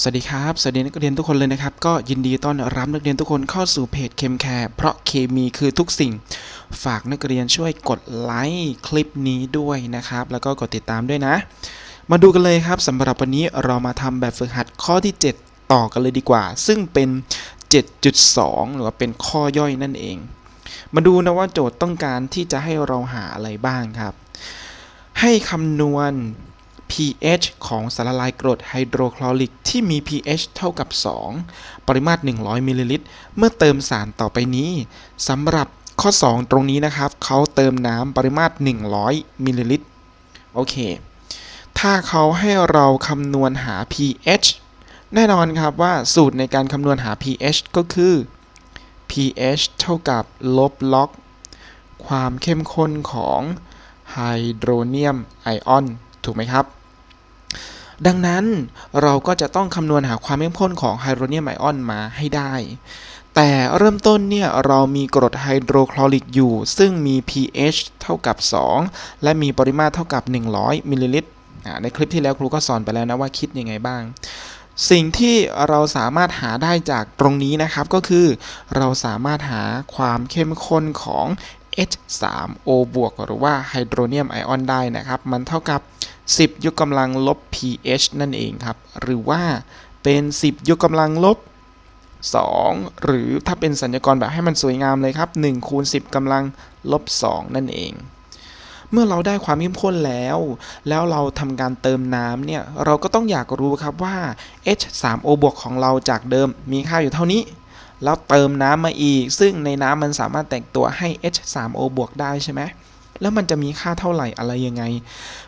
สวัสดีครับ สวัสดีนักเรียนทุกคนเลยนะครับ ก็ยินดีต้อนรับนักเรียนทุกคนเข้าสู่เพจเคมแคร์เพราะเคมีคือทุกสิ่ง ฝากนักเรียนช่วยกดไลค์คลิปนี้ด้วยนะครับ แล้วก็กดติดตามด้วยนะ มาดูกันเลยครับสำหรับวันนี้เรามาทำแบบฝึกหัดข้อที่ 7 ต่อกันเลยดีกว่า ซึ่งเป็น 7.2 หรือว่าเป็นข้อย่อยนั่นเอง มาดูนะว่าโจทย์ต้องการที่จะให้เราหาอะไรบ้างครับ ให้คำนวณ pH ของสารละลายกรดไฮโดรคลอริกที่มี pH เท่ากับ 2 ปริมาตร 100มิลลิลิตร เมื่อเติมสารต่อไปนี้สำหรับข้อ 2 ตรงนี้นะครับ เขาเติมน้ำปริมาตร 100มิลลิลิตร โอเค ถ้าเขาให้เราคำนวณหา pH แน่นอนครับว่าสูตรในการคำนวณหา pH ก็คือ pH เท่ากับลบล็อก ความเข้มข้นของไฮโดรเนียมไอออน ถูกไหมครับ ดังนั้นเราก็จะต้องคำนวณหาความเข้มข้นของไฮโดรเนียมไอออนมาให้ได้ แต่เริ่มต้นเนี่ยเรามีกรดไฮโดรคลอริกอยู่ ซึ่งมี pH เท่ากับ 2 และมีปริมาตรเท่ากับ 100 มิลลิลิตรในคลิปที่แล้วครูก็สอนไปแล้วนะว่าคิดยังไงบ้างสิ่งที่เราสามารถหาได้จากตรงนี้นะครับก็คือ เราสามารถหาความเข้มข้นของ H3O บวกหรือว่าไฮโดรเนียมไอออนได้นะครับ มันเท่ากับ 10 ยกกำลังลบ pH นั่นเองครับ หรือว่าเป็น 10 ยกกำลังลบ 2 หรือถ้าเป็นสัญญากรแบบให้มันสวยงามเลยครับ1คูณ10กำลังลบ 2 นั่นเองเมื่อเราได้ความเข้มข้นแล้ว แล้วเราทำการเติมน้ำเนี่ย เราก็ต้องอยากรู้ครับว่า H3O บวกของเราจากเดิมมีค่าอยู่เท่านี้ แล้วเติมน้ำมาอีก ซึ่งในน้ำมันสามารถแตกตัวให้ H3O บวกได้ใช่ไหมแล้วมันจะมีค่าเท่าไหร่อะไรยังไง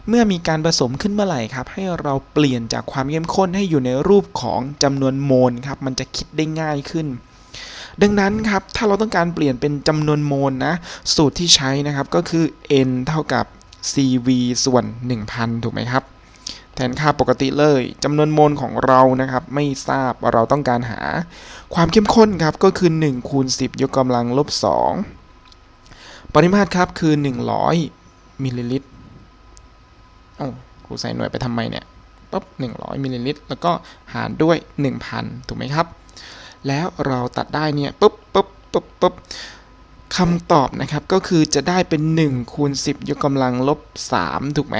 เมื่อมีการผสมขึ้นเมื่อไหร่ครับ ให้เราเปลี่ยนจากความเข้มข้นให้อยู่ในรูปของจำนวนโมลครับ มันจะคิดได้ง่ายขึ้น ดังนั้นครับ ถ้าเราต้องการเปลี่ยนเป็นจำนวนโมลนะ สูตรที่ใช้นะครับก็คือ n เท่ากับ cv ส่วน 1000 ถูกไหมครับ แทนค่าปกติเลยจำนวนโมลของเรานะครับ ไม่ทราบเราต้องการหา ความเข้มข้นครับก็คือ1คูณ10 ยกกำลังลบ 2 ปริมาตรครับคือ 100 มิลลิลิตรเอ้ครูใส่หน่วยไปทำไมเนี่ยปุ๊บ100 มิลลิลิตร แล้วก็หารด้วย 1,000 ถูกไหมครับ แล้วเราตัดได้เนี่ยปุ๊บปุ๊บปุ๊บปุ๊บคำตอบนะครับก็คือจะได้เป็น1คูณ10 ยกกำลังลบ 3 ถูกไหม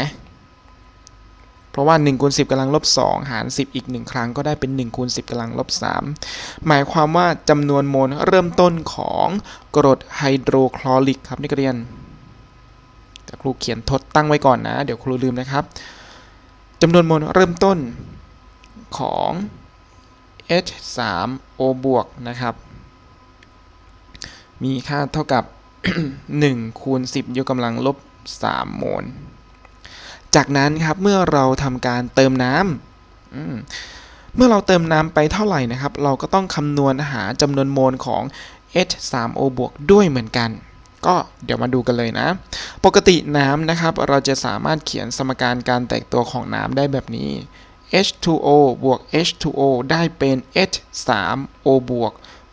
เพราะว่า1คูณ10กำลังลบ2หาร 10 อีก 1 ครั้งก็ได้เป็น1คูณ10กำลังลบ3หมายความว่าจำนวนโมลเริ่มต้นของกรดไฮโดรคลอริกครับนักเรียนแต่ครูเขียนทดตั้งไว้ก่อนนะ เดี๋ยวครูลืมนะครับจำนวนโมลเริ่มต้นของ H3O บวกนะครับ มีค่าเท่ากับ 1 คูณ 10 ยกกำลังลบ 3 โมล จากนั้นครับเมื่อเราทำการเติมน้ำเมื่อเราเติมน้ำไปเท่าไหร่นะครับ เราก็ต้องคำนวณหาจำนวนโมลของ H3O บวกด้วยเหมือนกันก็เดี๋ยวมาดูกันเลยนะ ปกติน้ำนะครับ เราจะสามารถเขียนสมการการแตกตัวของน้ำได้แบบนี้ H2O บวก H2O ได้เป็น H3O บวก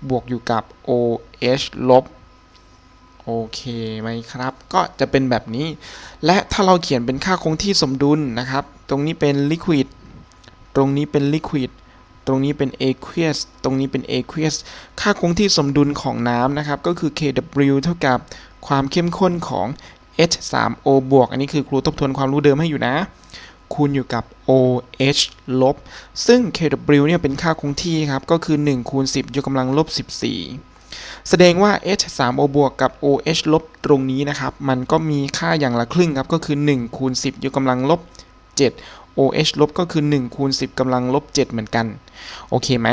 บวกอยู่กับ OH ลบ โอเคไหมครับ ก็จะเป็นแบบนี้ และถ้าเราเขียนเป็นค่าคงที่สมดุลนะครับ ตรงนี้เป็น liquid ตรงนี้เป็น liquid ตรงนี้เป็น aqueous ตรงนี้เป็น aqueous ค่าคงที่สมดุลของน้ำนะครับ ก็คือ Kw เท่ากับความเข้มข้นของ H3O บวก อันนี้คือครูทบทวนความรู้เดิมให้อยู่นะ คูณอยู่กับ OH ลบ ซึ่ง Kw เนี่ยเป็นค่าคงที่ครับ ก็คือ 1 คูณ 10 ยกกำลังลบ 14 แสดงว่า H3O บวกกับ OH ลบตรงนี้นะครับ มันก็มีค่าอย่างละครึ่งครับ ก็คือ1คูณ10 ยกกำลังลบ 7 OH ลบก็คือ1คูณ10กำลังลบ 7 เหมือนกัน โอเคไหม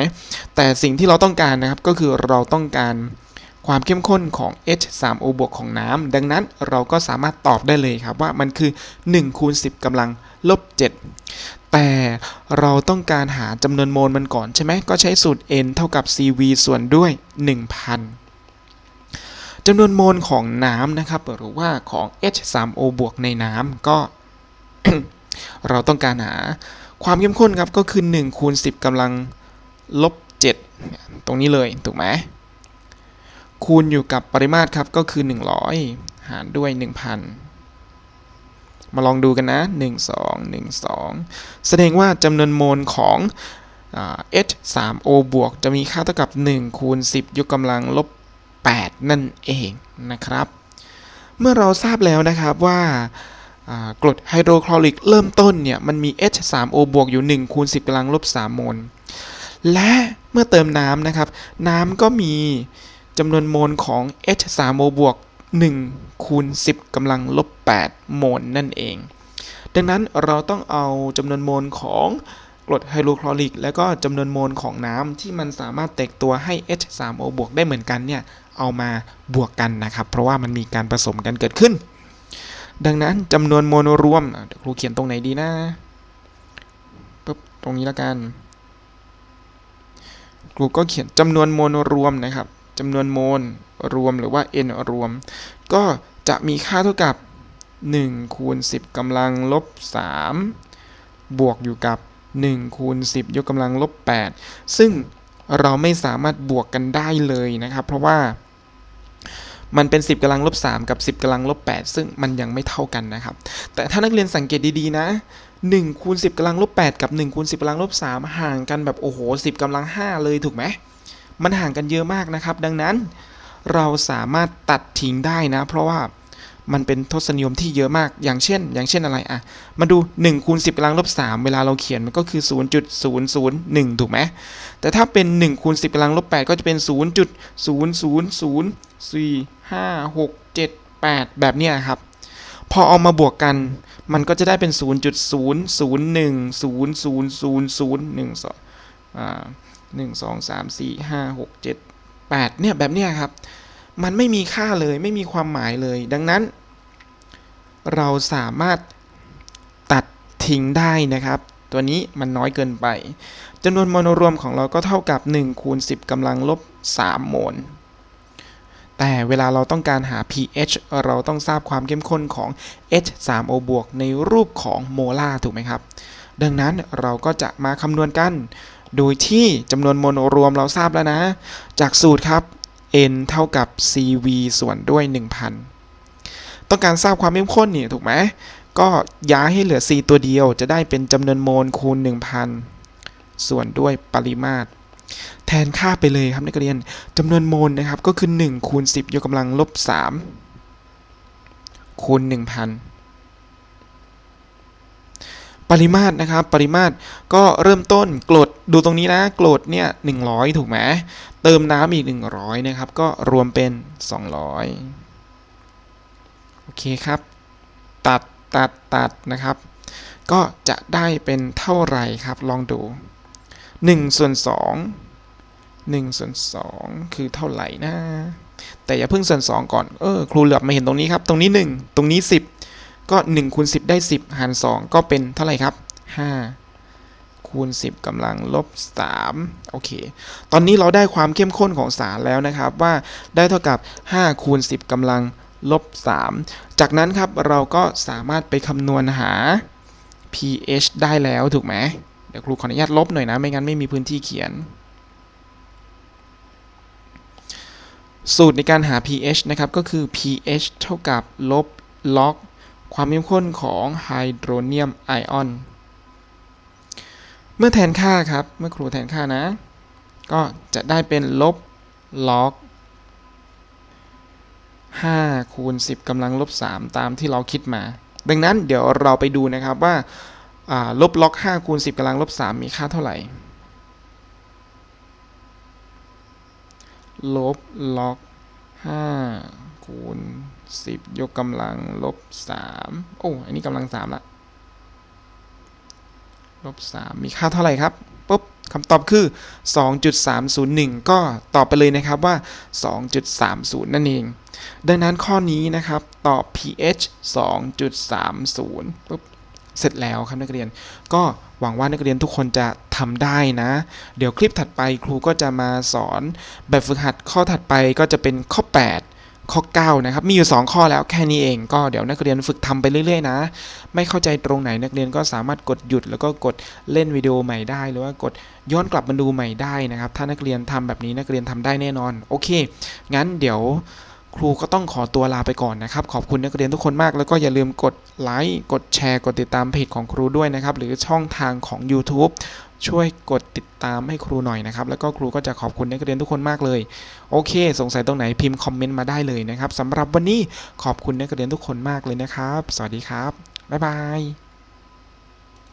แต่สิ่งที่เราต้องการนะครับ ก็คือเราต้องการความเข้มข้นของ H3O บวกของน้ำ ดังนั้นเราก็สามารถตอบได้เลยครับว่ามันคือ1คูณ10กำลังลบ 7 แต่เราต้องการหาจำนวนโมลมันก่อนใช่ไหมก็ใช้สูตร n เท่ากับ cv ส่วนด้วย 1,000จำนวนโมลของน้ำนะครับหรือว่าของ H3O บวกในน้ำก็ เราต้องการหาความเข้มข้นครับก็คือ 1 คูณ 10กำลังลบ 7 ตรงนี้เลย ถูกไหมคูณอยู่กับปริมาตรครับก็คือ 100 หารด้วย 1,000 มาลองดูกันนะ 1 2 1 2 แสดงว่าจำนวนโมลของอ h 3 o บวกจะมีค่าเท่ากับ 1 คูณ 10 ยกกำลังลบ 8 นั่นเองนะครับ เมื่อเราทราบแล้วนะครับว่าอ่ากรดไฮโดรคลอริกเริ่มต้นเนี่ย มันมี h 3 o บวกอยู่1คูณ10กำลังลบ3โมล และเมื่อเติมน้ำนะครับ น้ำก็มีจำนวนโมลของ h 3 o บวก 1คูณ10กำลังลบ8โมลนั่นเอง ดังนั้นเราต้องเอาจำนวนโมลของกรดไฮโดรคลอริก และก็จำนวนโมลของน้ำที่มันสามารถแตกตัวให้ h 3 o บวกได้เหมือนกันเนี่ยเอามาบวกกันนะครับ เพราะว่ามันมีการผสมกันเกิดขึ้น ดังนั้นจำนวนโมลรวมครูเขียนตรงไหนดีนะปึ๊บตรงนี้แล้วกันครูก็เขียนจำนวนโมลรวมนะครับ จำนวนโมลรวมหรือว่า n รวม ก็จะมีค่าเท่ากับ 1 คูณ 10กำลังลบ 3 บวกอยู่กับ 1 คูณ 10 ยกกำลังลบ 8 ซึ่งเราไม่สามารถบวกกันได้เลยนะครับ เพราะว่ามันเป็น 10กำลังลบ 3 กับ 10กำลังลบ 8 ซึ่งมันยังไม่เท่ากันนะครับ แต่ถ้านักเรียนสังเกตดีๆนะ1คูณ10กำลังลบ 8 กับ1คูณ10กำลังลบ 3 ห่างกันแบบโอ้โห10กำลัง 5 เลยถูกไหม มันห่างกันเยอะมากนะครับ ดังนั้นเราสามารถตัดทิ้งได้นะ เพราะว่ามันเป็นทศนิยมที่เยอะมาก อย่างเช่น อย่างเช่นอะไรอะมาดู1คูณ10กำลังลบ3เวลาเราเขียนมันก็คือ 0.001 ถูกไหม แต่ถ้าเป็น1คูณ10กำลังลบ8ก็จะเป็น 0.0004567 8แบบนี้ครับ พอเอามาบวกกัน มันก็จะได้เป็น 0.001000001อ่า 1 2 3 4 5 6 7 8เนี่ยแบบเนี้ยครับ มันไม่มีค่าเลยไม่มีความหมายเลย ดังนั้น เราสามารถตัดทิ้งได้นะครับ ตัวนี้มันน้อยเกินไปจำนวนโมโนรวมของเราก็เท่ากับ 1 คูณ 10กำลังลบ 3 โมลแต่เวลาเราต้องการหา pH เราต้องทราบความเข้มข้นของ H3O บวกในรูปของโมลาร์ถูกไหมครับ ดังนั้นเราก็จะมาคำนวณกัน โดยที่จำนวนโมโนรวมเราทราบแล้วนะ จากสูตรครับ n เท่ากับ cv ส่วนด้วย 1,000 ต้องการทราบความเข้มข้นนี่ถูกไหมก็ย้ายให้เหลือ c ตัวเดียวจะได้เป็นจำนวนโมลคูณ 1,000 ส่วนด้วยปริมาตร แทนค่าไปเลยครับนักเรียนจำนวนโมลนะครับก็คือ1คูณ10 ยกกำลังลบ 3คูณ 1,000 ปริมาตรนะครับ ปริมาตรก็เริ่มต้นกรดดูตรงนี้นะกรดเนี่ย100ถูกไหมเติมน้ำอีก100นะครับ ก็รวมเป็น200โอเคครับ ตัดตัดตัดนะครับ ก็จะได้เป็นเท่าไหร่ครับ ลองดู1ส่วน2 1ส่วน2คือเท่าไหร่นะ แต่อย่าเพิ่งส่วน 2 ก่อน เออ ครูเหลือบมาเห็นตรงนี้ครับ ตรงนี้ 1 ตรงนี้ 10 ก็1คูณ10 ได้ 10 หาร 2 ก็เป็นเท่าไหร่ครับ 5 คูณ 10กำลังลบ 3 โอเค ตอนนี้เราได้ความเข้มข้นของสารแล้วนะครับว่าได้เท่ากับ 5 คูณ 10กำลังลบ 3 จากนั้นครับเราก็สามารถไปคำนวณหา pH ได้แล้วถูกไหม เดี๋ยวครูขออนุญาตลบหน่อยนะ ไม่งั้นไม่มีพื้นที่เขียน สูตรในการหา pH นะครับ ก็คือ pH เท่ากับลบล็อก ความเข้มข้นของไฮโดรเนียมไอออน เมื่อแทนค่าครับ เมื่อครูแทนค่านะ ก็จะได้เป็นลบล็อก5คูณ10กำลังลบ 3 ตามที่เราคิดมา ดังนั้นเดี๋ยวเราไปดูนะครับว่าาลบล็อก5คูณ10กำลังลบ 3 มีค่าเท่าไหร่ ลบล็อก5คูณ 10 ยกกำลังลบ3โอ้อันนี้กำลัง3ละลบ3มีค่าเท่าไหร่ครับปุ๊บคำตอบคือ 2.301 ก็ตอบไปเลยนะครับว่า 2.30 นั่นเอง ดังนั้นข้อนี้นะครับตอบ pH 2.30ปุ๊บเสร็จแล้วครับนักเรียน ก็หวังว่านักเรียนทุกคนจะทำได้นะ เดี๋ยวคลิปถัดไปครูก็จะมาสอนแบบฝึกหัดข้อถัดไปก็จะเป็นข้อ 8 ข้อ9นะครับมีอยู่ 2 ข้อแล้วแค่นี้เองก็เดี๋ยวนักเรียนฝึกทำไปเรื่อยๆนะ ไม่เข้าใจตรงไหนนักเรียนก็สามารถกดหยุดแล้วก็กดเล่นวิดีโอใหม่ได้ หรือว่ากดย้อนกลับมาดูใหม่ได้นะครับ ถ้านักเรียนทำแบบนี้นักเรียนทำได้แน่นอน โอเค งั้นเดี๋ยว ครูก็ต้องขอตัวลาไปก่อนนะครับ ขอบคุณนักเรียนทุกคนมาก แล้วก็อย่าลืมกดไลค์กดแชร์ กดติดตามเพจของครูด้วยนะครับ หรือช่องทางของ YouTube ช่วยกดติดตามให้ครูหน่อยนะครับ แล้วก็ครูก็จะขอบคุณนักเรียนทุกคนมากเลย โอเค สงสัยตรงไหนพิมพ์คอมเมนต์มาได้เลยนะครับสำหรับวันนี้ขอบคุณนักเรียนทุกคนมากเลยนะครับ สวัสดีครับบ๊ายบาย